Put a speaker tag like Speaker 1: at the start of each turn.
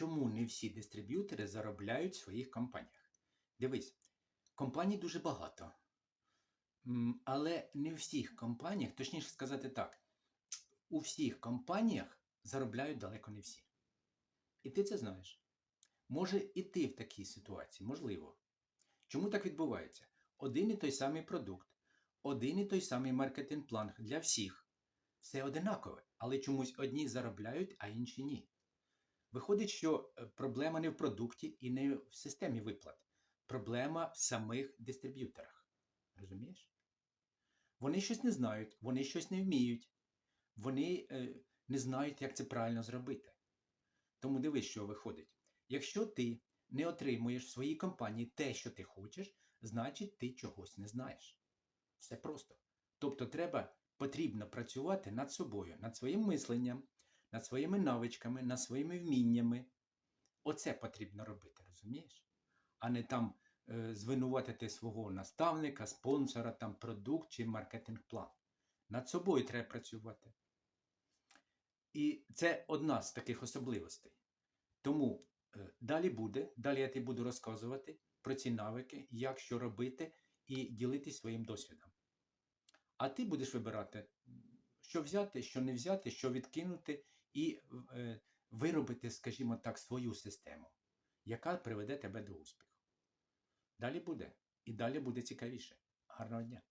Speaker 1: чому не всі дистриб'ютори заробляють в своїх компаніях. Дивись, компаній дуже багато. Але не в всіх компаніях, точніше сказати так, у всіх компаніях заробляють далеко не всі. І ти це знаєш. Може і ти в такій ситуації, можливо. Чому так відбувається? Один і той самий продукт, один і той самий маркетинг-план для всіх. Все одинакове, але чомусь одні заробляють, а інші ні. Виходить, що е, проблема не в продукті і не в системі виплат. Проблема в самих дистриб'юторах. Розумієш? Вони щось не знають, вони щось не вміють, вони е, не знають, як це правильно зробити. Тому дивись, що виходить. Якщо ти не отримуєш в своїй компанії те, що ти хочеш, значить ти чогось не знаєш. Все просто. Тобто треба, потрібно працювати над собою, над своїм мисленням, над своїми навичками, над своїми вміннями. Оце потрібно робити, розумієш? А не там е, звинуватити свого наставника, спонсора, там продукт чи маркетинг-план. Над собою треба працювати. І це одна з таких особливостей. Тому е, далі буде, далі я тобі буду розказувати про ці навики, як що робити і ділитись своїм досвідом. А ти будеш вибирати, що взяти, що не взяти, що відкинути, і е, виробити, скажімо так, свою систему, яка приведе тебе до успіху. Далі буде. І далі буде цікавіше. Гарного дня!